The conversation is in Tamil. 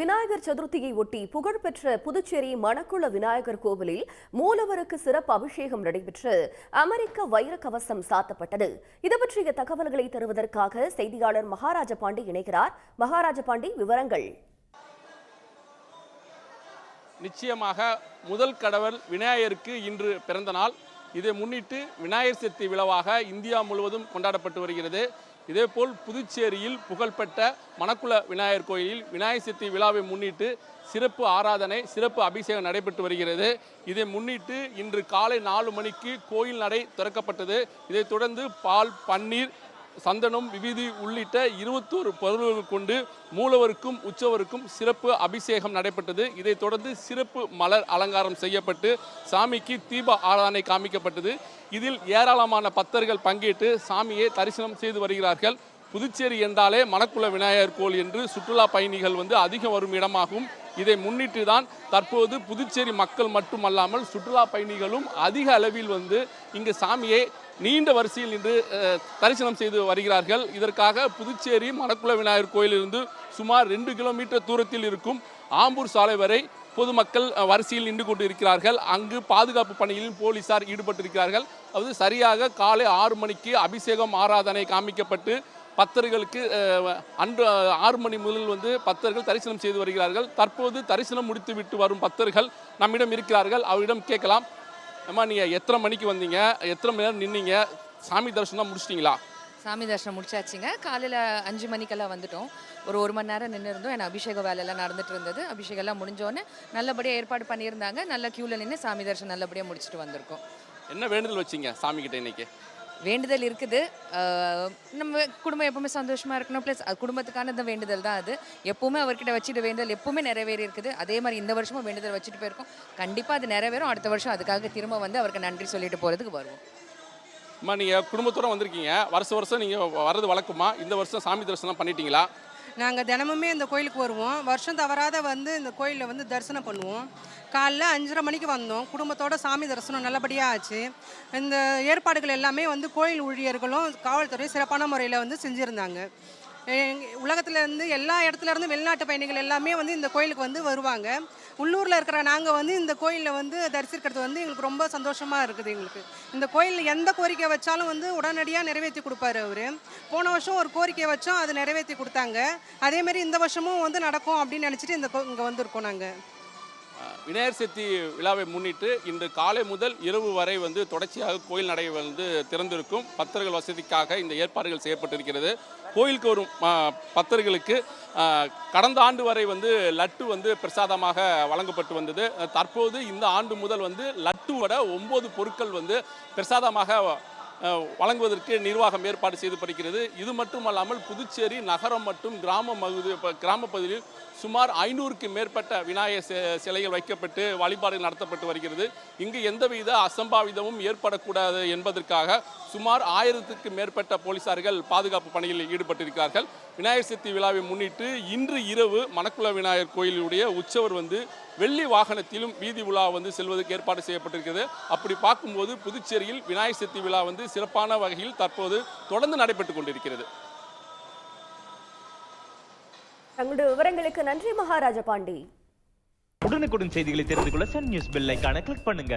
விநாயகர் சதுர்த்தியை ஒட்டி புகழ்பெற்ற புதுச்சேரி மணக்குள விநாயகர் கோவிலில் மூலவருக்கு சிறப்பு அபிஷேகம் நடைபெற்று அமெரிக்க வைர கவசம் சாத்தப்பட்டது. இது பற்றிய தகவல்களை தருவதற்காக செய்தியாளர் மகாராஜ பாண்டி இணைகிறார். மகாராஜ பாண்டி விவரங்கள். நிச்சயமாக முதல் கடவுள் விநாயகருக்கு இன்று பிறந்த நாள் இதை முன்னிட்டு விநாயகர் சதுர்த்தி விழாவாக இந்தியா முழுவதும் கொண்டாடப்பட்டு வருகிறது. இதேபோல் புதுச்சேரியில் புகழ்பெற்ற மணக்குள விநாயகர் கோயிலில் விநாயகர் சதுர்த்தி விழாவை முன்னிட்டு சிறப்பு ஆராதனை சிறப்பு அபிஷேகம் நடைபெற்று வருகிறது. இதை முன்னிட்டு இன்று காலை நாலு மணிக்கு கோயில் நடை திறக்கப்பட்டது. இதைத் தொடர்ந்து பால் பன்னீர் சந்தனம் விபூதி உள்ளிட்ட இருபத்தோரு பொருள்கள் கொண்டு மூலவருக்கும் உற்சவருக்கும் சிறப்பு அபிஷேகம் நடைபெற்றது. இதைத் தொடர்ந்து சிறப்பு மலர் அலங்காரம் செய்யப்பட்டு சாமிக்கு தீப ஆராதனை காமிக்கப்பட்டது. இதில் ஏராளமான பக்தர்கள் பங்கேற்று சாமியை தரிசனம் செய்து வருகிறார்கள். புதுச்சேரி என்றாலே மணக்குள விநாயகர் கோயில் என்று சுற்றுலா பயணிகள் வந்து அதிகம் வரும் இடமாகும். இதை முன்னிட்டு தான் தற்போது புதுச்சேரி மக்கள் மட்டுமல்லாமல் சுற்றுலா பயணிகளும் அதிக அளவில் வந்து இங்கு சாமியை நீண்ட வரிசையில் நின்று தரிசனம் செய்து வருகிறார்கள். இதற்காக புதுச்சேரி மணக்குள விநாயகர் கோயிலிருந்து சுமார் ரெண்டு கிலோமீட்டர் தூரத்தில் இருக்கும் ஆம்பூர் சாலை வரை பொதுமக்கள் வரிசையில் நின்று கொண்டு இருக்கிறார்கள் அங்கு பாதுகாப்பு பணியில் போலீசார் ஈடுபட்டிருக்கிறார்கள். அதாவது சரியாக காலை ஆறு மணிக்கு அபிஷேகம் ஆராதனை காமிக்கப்பட்டு பக்தர்களுக்கு அன்று ஆறு மணி முதல் வந்து பக்தர்கள் தரிசனம் செய்து வருகிறார்கள். தற்போது தரிசனம் முடித்துவிட்டு வரும் பக்தர்கள் நம்மிடம் இருக்கிறார்கள். அவரிடம் கேட்கலாம். அம்மா நீங்கள் எத்தனை மணிக்கு வந்தீங்க? எத்தனை மணி நேரம் நின்னீங்க? சாமி தரிசனம் முடிச்சிட்டிங்களா? சாமி தரிசனம் முடிச்சாச்சுங்க. காலையில் அஞ்சு மணிக்கெல்லாம் வந்துட்டோம். ஒரு ஒரு மணி நேரம் நின்று இருந்தோம் ஏன்னா அபிஷேக வேலையெல்லாம் நடந்துட்டு இருந்தது. அபிஷேகம் எல்லாம் முடிஞ்சோடனே நல்லபடியாக ஏற்பாடு பண்ணியிருந்தாங்க. நல்ல க்யூவில் நின்று சாமி தரிசனம் நல்லபடியாக முடிச்சுட்டு வந்திருக்கோம். என்ன வேண்டுதல் வச்சீங்க சாமி கிட்ட இன்னைக்கு? வேண்டுதல் இருக்குது. நம்ம குடும்பம் எப்பவுமே சந்தோஷமாக இருக்கணும். ப்ளஸ் குடும்பத்துக்கான இந்த வேண்டுதல் தான் அது. எப்பவுமே அவர்கிட்ட வச்சுட்டு வேண்டுதல் எப்பவுமே நிறைவேறி இருக்குது. அதே மாதிரி இந்த வருஷமும் வேண்டுதல் வச்சுட்டு போயிருக்கோம். கண்டிப்பாக அது நிறைவேறும். அடுத்த வருஷம் அதுக்காக திரும்ப வந்து அவருக்கு நன்றி சொல்லிட்டு போகிறதுக்கு வருவோம். அம்மா நீங்கள் குடும்பத்தோடு வந்திருக்கீங்க. வருஷம் வருஷம் நீங்கள் வர்றது வழக்கமா? இந்த வருஷம் சாமி தரிசனம் பண்ணிட்டீங்களா? நாங்கள் தினமுமே இந்த கோயிலுக்கு வருவோம். வருஷம் தவறாத வந்து இந்த கோயிலில் வந்து தரிசனம் பண்ணுவோம். காலைல அஞ்சரை மணிக்கு வந்தோம். குடும்பத்தோட சாமி தரிசனம் நல்லபடியாக ஆச்சு. இந்த ஏற்பாடுகள் எல்லாமே வந்து கோயில் ஊழியர்களும் காவல்துறை சிறப்பான முறையில் வந்து செஞ்சுருந்தாங்க. உலகத்துலேருந்து எல்லா இடத்துலேருந்து வெளிநாட்டு பயணிகள் எல்லாமே வந்து இந்த கோயிலுக்கு வந்து வருவாங்க. உள்ளூரில் இருக்கிற நாங்கள் வந்து இந்த கோயிலில் வந்து தரிசிக்கிறது வந்து எங்களுக்கு ரொம்ப சந்தோஷமாக இருக்குது எங்களுக்கு. இந்த கோயிலில் எந்த கோரிக்கை வச்சாலும் வந்து உடனடியாக நிறைவேற்றி கொடுப்பாரு அவர். போன வருஷம் ஒரு கோரிக்கை வச்சோம் அது நிறைவேற்றி கொடுத்தாங்க. அதேமாரி இந்த வருஷமும் வந்து நடக்கும் அப்படின்னு நினச்சிட்டு இந்த இங்கே வந்திருக்கோம் நாங்கள் விநாயகர் சதுர்த்தி விழாவை முன்னிட்டு இன்று காலை முதல் இரவு வரை வந்து தொடர்ச்சியாக கோயில் நடை வந்து திறந்திருக்கும். பக்தர்கள் வசதிக்காக இந்த ஏற்பாடுகள் செய்யப்பட்டிருக்கிறது. கோயிலுக்கு வரும் பக்தர்களுக்கு அஹ், கடந்த ஆண்டு வரை வந்து லட்டு வந்து பிரசாதமாக வழங்கப்பட்டு வந்தது. தற்போது இந்த ஆண்டு முதல் வந்து லட்டுவோட ஒம்பது பொருட்கள் வந்து பிரசாதமாக வழங்குவதற்கு நிர்வாகம் ஏற்பாடு செய்து படிக்கிறது. இது மட்டுமல்லாமல் புதுச்சேரி நகரம் மற்றும் கிராம மகுதி கிராம பகுதியில் சுமார் ஐநூறுக்கு மேற்பட்ட விநாயகர் சிலைகள் வைக்கப்பட்டு வழிபாடுகள் நடத்தப்பட்டு வருகிறது. இங்கு எந்தவித அசம்பாவிதமும் ஏற்படக்கூடாது என்பதற்காக சுமார் ஆயிரத்துக்கு மேற்பட்ட போலீசார்கள் பாதுகாப்பு பணியில் ஈடுபட்டிருக்கிறார்கள். விநாயகர் சதுர்த்தி விழாவை முன்னிட்டு இன்று இரவு மணக்குள விநாயகர் கோயிலுடைய உற்சவர் வந்து வெள்ளி வாகனத்திலும் வீதி உலா வந்து செல்வதற்கு ஏற்பாடு செய்யப்பட்டிருக்கிறது. அப்படி பார்க்கும்போது புதுச்சேரியில் விநாயகர் சதுர்த்தி விழா வந்து சிறப்பான வகையில் தற்போது தொடர்ந்து நடைபெற்று கொண்டிருக்கிறது. தங்களுடைய விவரங்களுக்கு நன்றி மகாராஜ பாண்டி. உடனுக்குடன் செய்திகளை தெரிந்து கொள்ள சன் நியூஸ் பெல் ஐகானை கிளிக் பண்ணுங்க.